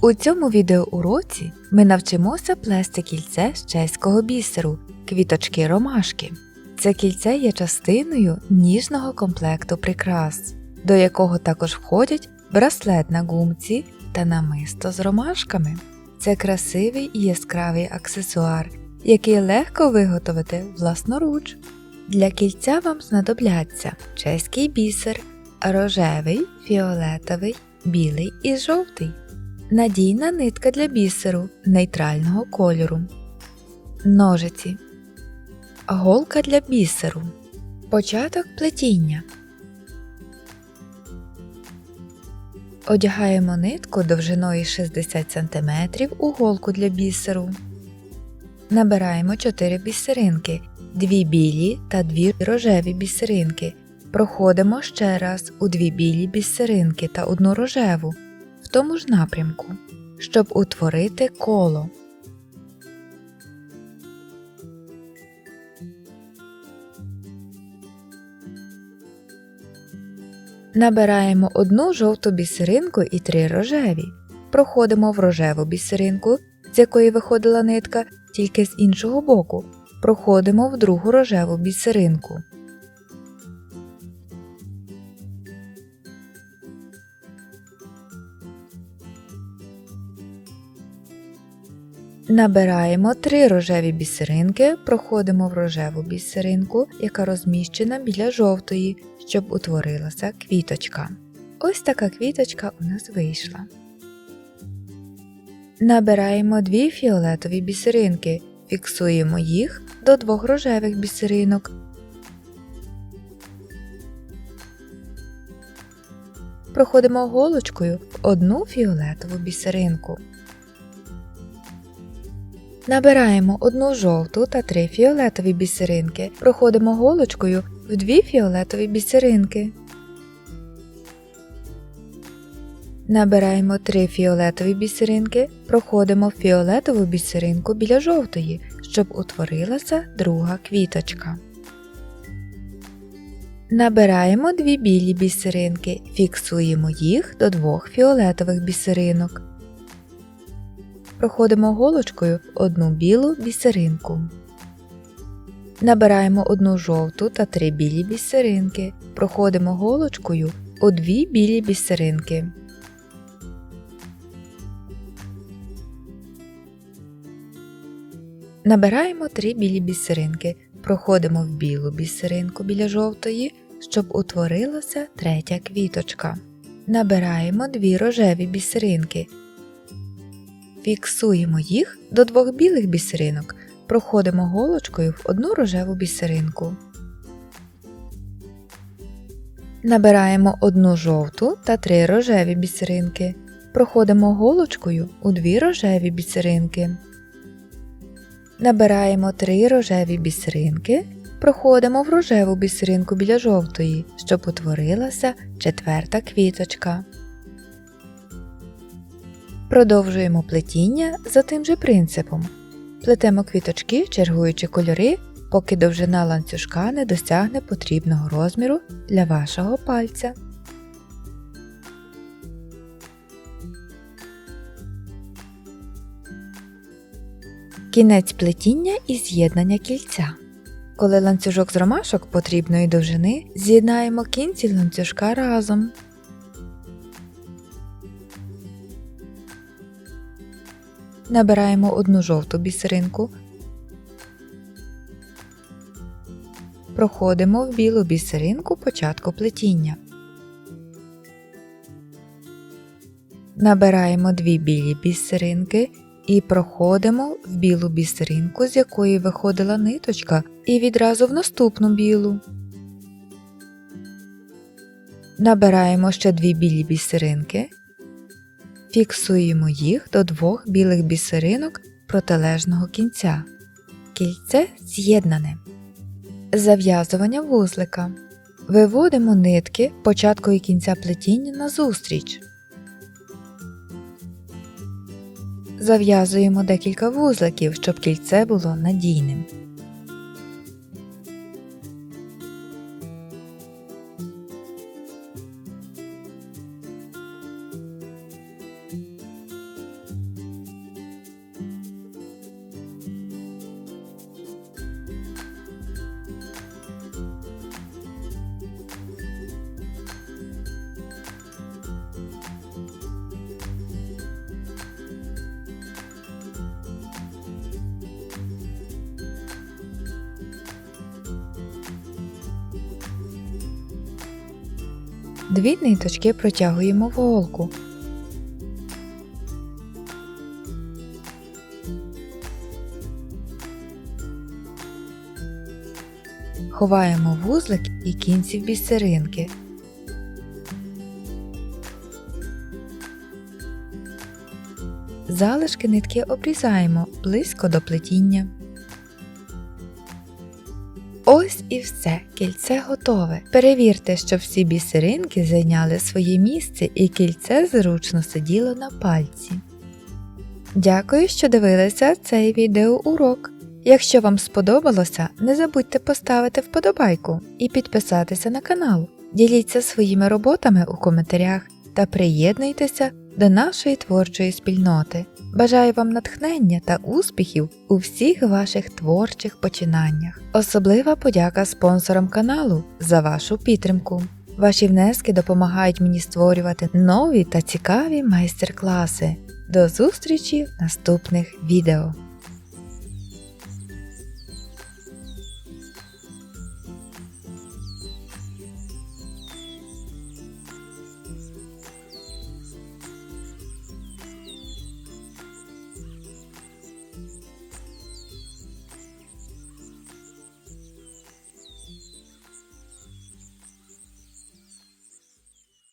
У цьому відеоуроці ми навчимося плести кільце з чеського бісеру квіточки ромашки. Це кільце є частиною ніжного комплекту прикрас, до якого також входять браслет на гумці та намисто з ромашками. Це красивий і яскравий аксесуар, який легко виготовити власноруч. Для кільця вам знадобляться чеський бісер, рожевий, фіолетовий, білий і жовтий. Надійна нитка для бісеру нейтрального кольору. Ножиці. Голка для бісеру. Початок плетіння. Одягаємо нитку довжиною 60 см у голку для бісеру. Набираємо 4 бісеринки, 2 білі та 2 рожеві бісеринки. Проходимо ще раз у 2 білі бісеринки та одну рожеву в тому ж напрямку, щоб утворити коло. Набираємо одну жовту бісеринку і три рожеві. Проходимо в рожеву бісеринку, з якої виходила нитка, тільки з іншого боку. Проходимо в другу рожеву бісеринку. Набираємо три рожеві бісеринки, проходимо в рожеву бісеринку, яка розміщена біля жовтої, щоб утворилася квіточка. Ось така квіточка у нас вийшла. Набираємо дві фіолетові бісеринки, фіксуємо їх до двох рожевих бісеринок. Проходимо голочкою в одну фіолетову бісеринку. Набираємо одну жовту та три фіолетові бісеринки. Проходимо голочкою в дві фіолетові бісеринки. Набираємо три фіолетові бісеринки, проходимо фіолетову бісеринку біля жовтої, щоб утворилася друга квіточка. Набираємо дві білі бісеринки, фіксуємо їх до двох фіолетових бісеринок. Проходимо голочкою в одну білу бісеринку. Набираємо одну жовту та три білі бісеринки. Проходимо голочкою у дві білі бісеринки. Набираємо три білі бісеринки. Проходимо в білу бісеринку біля жовтої, щоб утворилася третя квіточка. Набираємо дві рожеві бісеринки. Фіксуємо їх до двох білих бісеринок, проходимо голочкою в одну рожеву бісеринку. Набираємо одну жовту та три рожеві бісеринки. Проходимо голочкою у дві рожеві бісеринки. Набираємо три рожеві бісеринки. Проходимо в рожеву бісеринку біля жовтої, щоб утворилася четверта квіточка. Продовжуємо плетіння за тим же принципом. Плетемо квіточки, чергуючи кольори, поки довжина ланцюжка не досягне потрібного розміру для вашого пальця. Кінець плетіння і з'єднання кільця. Коли ланцюжок з ромашок потрібної довжини, з'єднаємо кінці ланцюжка разом. Набираємо одну жовту бісеринку, проходимо в білу бісеринку початку плетіння. Набираємо дві білі бісеринки і проходимо в білу бісеринку, з якої виходила ниточка, і відразу в наступну білу. Набираємо ще дві білі бісеринки. Фіксуємо їх до двох білих бісеринок протилежного кінця. Кільце з'єднане. Зав'язування вузлика. Виводимо нитки початку і кінця плетіння назустріч. Зав'язуємо декілька вузликів, щоб кільце було надійним. Дві ниточки протягуємо в голку. Ховаємо вузлик і кінці в бісеринки. Залишки нитки обрізаємо близько до плетіння. Ось і все, кільце готове. Перевірте, щоб всі бісеринки зайняли своє місце і кільце зручно сиділо на пальці. Дякую, що дивилися цей відеоурок. Якщо вам сподобалося, не забудьте поставити вподобайку і підписатися на канал. Діліться своїми роботами у коментарях та приєднуйтеся до нашої творчої спільноти. Бажаю вам натхнення та успіхів у всіх ваших творчих починаннях. Особлива подяка спонсорам каналу за вашу підтримку. Ваші внески допомагають мені створювати нові та цікаві майстер-класи. До зустрічі в наступних відео!